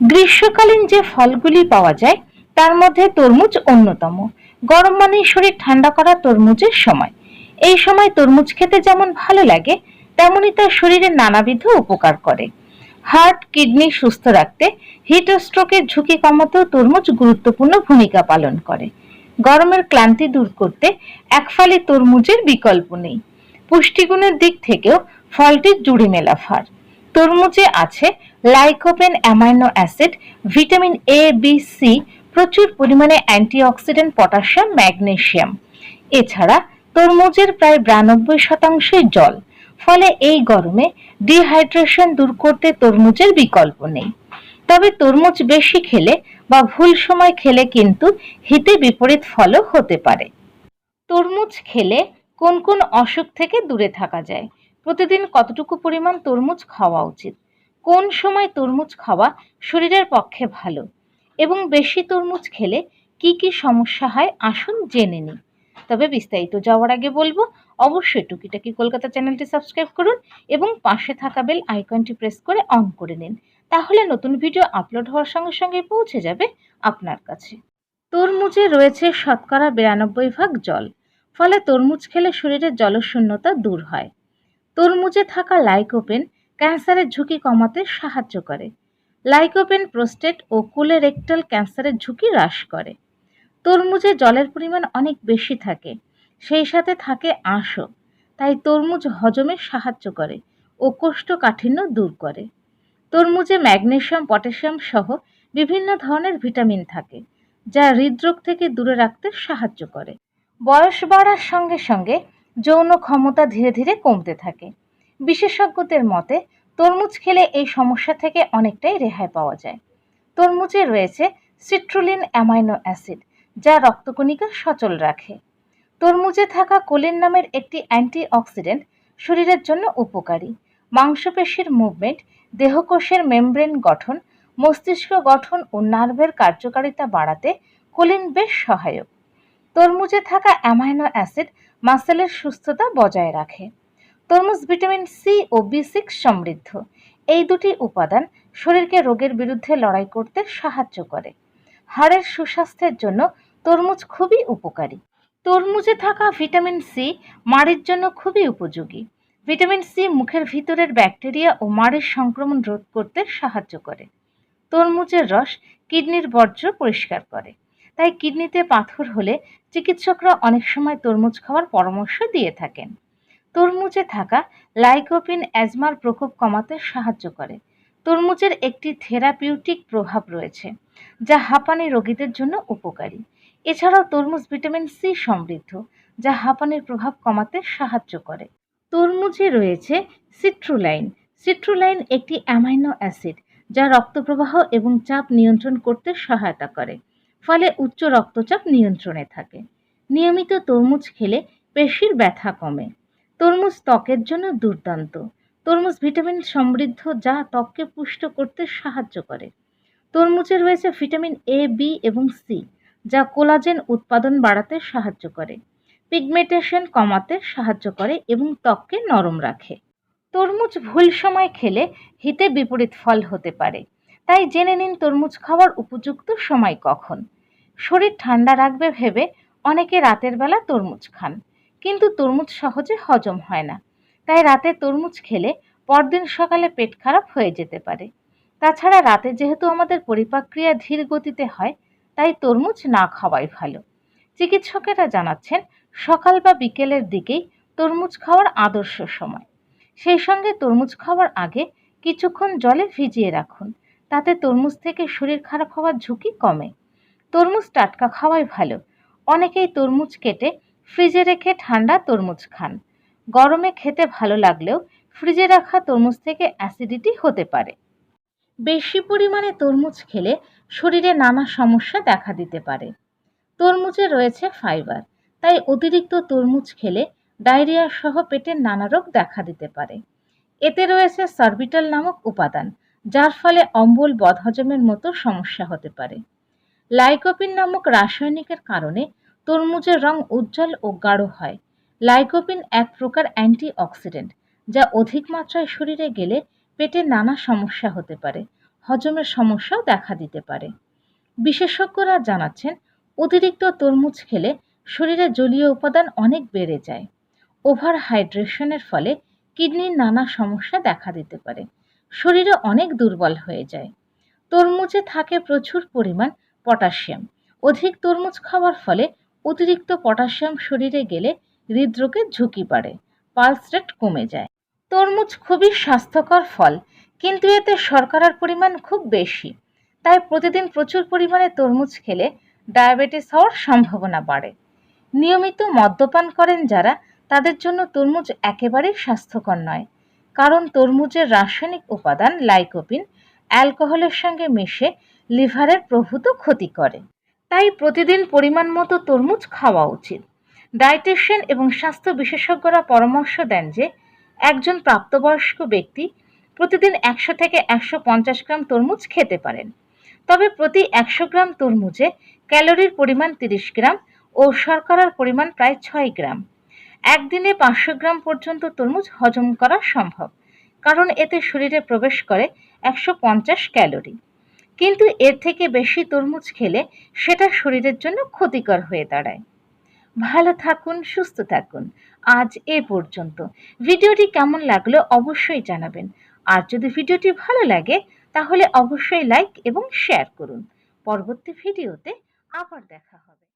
গ্রীষ্মকালীন যে ফলগুলি পাওয়া যায়, তার মধ্যে তরমুজ অন্যতম। গরম মানেই শরীর ঠান্ডা করা তরমুজের সময়। এই সময় তরমুজ খেতে যেমন ভালো লাগে তেমনি তা শরীরে নানাবিধ উপকার করে। হার্ট, কিডনি সুস্থ রাখতে হিট স্ট্রোকের ঝুঁকি কমাতেও তরমুজ গুরুত্বপূর্ণ ভূমিকা পালন করে। গরমের ক্লান্তি দূর করতে এক ফালি তরমুজের বিকল্প নেই। পুষ্টিগুণের দিক থেকেও ফলটি জুড়ি মেলা ফার। তরমুজে আছে lycopene amino acid, vitamin A B C প্রচুর পরিমাণে অ্যান্টিঅক্সিডেন্ট, পটাশিয়াম ম্যাগনেসিয়াম এছাড়া তরমুজের প্রায় বিরানব্বই শতাংশই জল। ফলে এই গরমে ডিহাইড্রেশন দূর করতে তরমুজের বিকল্প নেই। তবে তরমুজ বেশি খেলে বা ভুল সময় খেলে কিন্তু হিতে বিপরীত ফলও হতে পারে। তরমুজ খেলে কোন কোন অসুখ থেকে দূরে থাকা যায়? প্রতিদিন কতটুকু পরিমাণ তরমুজ খাওয়া উচিত? কোন সময় তরমুজ খাওয়া শরীরের পক্ষে ভালো? এবং বেশি তরমুজ খেলে কি কি সমস্যা হয়? আসুন জেনে নিই। তবে বিস্তারিত যাওয়ার আগে বলব, অবশ্যই টুকিটাকি কলকাতা চ্যানেলটি সাবস্ক্রাইব করুন এবং পাশে থাকা বেল আইকনটি প্রেস করে অন করে নিন। তাহলে নতুন ভিডিও আপলোড হওয়ার সঙ্গে সঙ্গে পৌঁছে যাবে আপনার কাছে। তরমুজে রয়েছে শতকরা বিরানব্বই ভাগ জল। ফলে তরমুজ খেলে শরীরের জলশূন্যতা দূর হয়। তরমুজে থাকা লাইকোপেন ক্যান্সারের ঝুঁকি কমাতে সাহায্য করে। লাইকোপেন প্রোস্টেট ও কোলেরেক্টাল ক্যান্সারের ঝুঁকি হ্রাস করে। তরমুজে জলের পরিমাণ অনেক বেশি থাকে, সেই সাথে থাকে আঁশও, তাই তরমুজ হজমে সাহায্য করে ও কোষ্ঠকাঠিন্য দূর করে। তরমুজে ম্যাগনেশিয়াম, পটাশিয়াম সহ বিভিন্ন ধরনের ভিটামিন থাকে, যা হৃদরোগ থেকে দূরে রাখতে সাহায্য করে। বয়স বাড়ার সঙ্গে সঙ্গে যৌন ক্ষমতা ধীরে ধীরে কমতে থাকে। বিশেষজ্ঞদের মতে, তরমুজ খেলে এই সমস্যা থেকে অনেকটাই রেহাই পাওয়া যায়। তরমুজে রয়েছে সিট্রুলিন অ্যামাইনো অ্যাসিড, যা রক্তকণিকা সচল রাখে। তরমুজে থাকা কোলিন নামের একটি অ্যান্টি অক্সিডেন্ট শরীরের জন্য উপকারী। মাংসপেশির মুভমেন্ট, দেহকোষের মেমব্রেন গঠন, মস্তিষ্ক গঠন ও নার্ভের কার্যকারিতা বাড়াতে কোলিন বেশ সহায়ক। তরমুজে থাকা অ্যামাইনো অ্যাসিড মাসেলের সুস্থতা বজায় রাখে। তরমুজ ভিটামিন সি ও বি সিক্স সমৃদ্ধ। এই দুটি উপাদান শরীরকে রোগের বিরুদ্ধে লড়াই করতে সাহায্য করে। হাড়ের সুস্বাস্থ্যের জন্য তরমুজ খুবই উপকারী। তরমুজে থাকা ভিটামিন সি মাড়ির জন্য খুবই উপযোগী। ভিটামিন সি মুখের ভিতরের ব্যাকটেরিয়া ও মাড়ির সংক্রমণ রোধ করতে সাহায্য করে। তরমুজের রস কিডনির বর্জ্য পরিষ্কার করে। তাই কিডনিতে পাথর হলে চিকিৎসকরা অনেক সময় তরমুজ খাওয়ার পরামর্শ দিয়ে থাকেন। তরমুজে থাকা লাইকোপিন অ্যাজমার প্রকোপ কমাতে সাহায্য করে। তরমুজের একটি থেরাপিউটিক প্রভাব রয়েছে, যা হাঁপানি রোগীদের জন্য উপকারী। এছাড়াও তরমুজ ভিটামিন সি সমৃদ্ধ, যা হাঁপানির প্রভাব কমাতে সাহায্য করে। তরমুজে রয়েছে সিট্রুলাইন। সিট্রুলাইন একটি অ্যামাইনো অ্যাসিড, যা রক্তপ্রবাহ এবং চাপ নিয়ন্ত্রণ করতে সহায়তা করে। ফলে উচ্চ রক্তচাপ নিয়ন্ত্রণে থাকে। নিয়মিত তরমুজ খেলে পেশির ব্যথা কমে। তরমুজ ত্বকের জন্য দুর্দান্ত। তরমুজ ভিটামিন সমৃদ্ধ যা ত্বককে পুষ্ট করতে সাহায্য করে। তরমুজে রয়েছে ভিটামিন এ বি এবং সি যা কোলাজেন উৎপাদন বাড়াতে সাহায্য করে। পিগমেন্টেশন কমাতে সাহায্য করে এবং ত্বককে নরম রাখে। তরমুজ ভুল সময় খেলে হিতে বিপরীত ফল হতে পারে। তাই জেনে নিন তরমুজ খাওয়ার উপযুক্ত সময় কখন। শরীর ঠান্ডা রাখবে ভেবে অনেকে রাতের বেলা তরমুজ খান, কিন্তু তরমুজ সহজে হজম হয় না। তাই রাতে তরমুজ খেলে পরদিন সকালে পেট খারাপ হয়ে যেতে পারে। তাছাড়া রাতে যেহেতু আমাদের পরিপাক্রিয়া ধীর গতিতে হয়, তাই তরমুজ না খাওয়াই ভালো। চিকিৎসকেরা জানাচ্ছেন, সকাল বা বিকেলের দিকেই তরমুজ খাওয়ার আদর্শ সময়। সেই সঙ্গে তরমুজ খাওয়ার আগে কিছুক্ষণ জলে ভিজিয়ে রাখুন। তাতে তরমুজ থেকে শরীর খারাপ হওয়ার ঝুঁকি কমে। তরমুজ টাটকা খাওয়াই ভালো। অনেকেই তরমুজ কেটে ফ্রিজে রেখে ঠান্ডা তরমুজ খান। গরমে খেতে ভালো লাগলেও ফ্রিজে রাখা তরমুজ থেকে অ্যাসিডিটি হতে পারে। বেশি পরিমাণে তরমুজ খেলে শরীরে নানা সমস্যা দেখা দিতে পারে। তরমুজে রয়েছে ফাইবার, তাই অতিরিক্ত তরমুজ খেলে ডায়রিয়া সহ পেটের নানা রোগ দেখা দিতে পারে। এতে রয়েছে সার্বিটাল নামক উপাদান যার ফলে অম্বল বদহজমের মতো সমস্যা হতে পারে। লাইকোপিন নামক রাসায়নিকের কারণে তরমুজের রং উজ্জ্বল ও গাঢ় হয়। লাইকোপিন এক প্রকার অ্যান্টি অক্সিডেন্ট যা অধিক মাত্রায় শরীরে গেলে পেটে নানা সমস্যা হতে পারে, হজমের সমস্যাও দেখা দিতে পারে। বিশেষজ্ঞরা জানাচ্ছেন, অতিরিক্ত তরমুজ খেলে শরীরে জলীয় উপাদান অনেক বেড়ে যায়। ওভার হাইড্রেশনের ফলে কিডনির নানা সমস্যা দেখা দিতে পারে। শরীরে অনেক দুর্বল হয়ে যায়। তরমুজে থাকে প্রচুর পরিমাণ পটাশিয়াম। অধিক তরমুজ খাওয়ার ফলে অতিরিক্ত পটাশিয়াম শরীরে গেলে হৃদরোগের ঝুঁকি বাড়ে, পালস রেট কমে যায়। তরমুজ খুবই স্বাস্থ্যকর ফল, কিন্তু এতে শর্করার পরিমাণ খুব বেশি। তাই প্রতিদিন প্রচুর পরিমাণে তরমুজ খেলে ডায়াবেটিস হওয়ার সম্ভাবনা বাড়ে। নিয়মিত মদ্যপান করেন যারা, তাদের জন্য তরমুজ একেবারেই স্বাস্থ্যকর নয়। কারণ তরমুজের রাসায়নিক উপাদান লাইকোপিন অ্যালকোহলের সঙ্গে মিশে লিভারের প্রভূত ক্ষতি করে। তাই প্রতিদিন পরিমাণ মতো তরমুজ খাওয়া উচিত। ডায়েটিশিয়ান এবং স্বাস্থ্য বিশেষজ্ঞরা পরামর্শ দেন যে, একজন প্রাপ্তবয়স্ক ব্যক্তি প্রতিদিন একশো থেকে একশো পঞ্চাশ গ্রাম তরমুজ খেতে পারেন। তবে প্রতি একশো গ্রাম তরমুজে ক্যালোরির পরিমাণ তিরিশ গ্রাম ও শর্করার পরিমাণ প্রায় ছয় গ্রাম। একদিনে পাঁচশো গ্রাম পর্যন্ত তরমুজ হজম করা সম্ভব, কারণ এতে শরীরে প্রবেশ করে একশো পঞ্চাশ ক্যালোরি। কিন্তু এর থেকে বেশি তরমুজ খেলে সেটা শরীরের জন্য ক্ষতিকর হয়ে দাঁড়ায়। ভালো থাকুন, সুস্থ থাকুন। আজ এ পর্যন্ত। ভিডিওটি কেমন লাগল অবশ্যই জানাবেন। আর যদি ভিডিওটি ভালো লাগে, তাহলে অবশ্যই লাইক এবং শেয়ার করুন। পরবর্তী ভিডিওতে আবার দেখা হবে।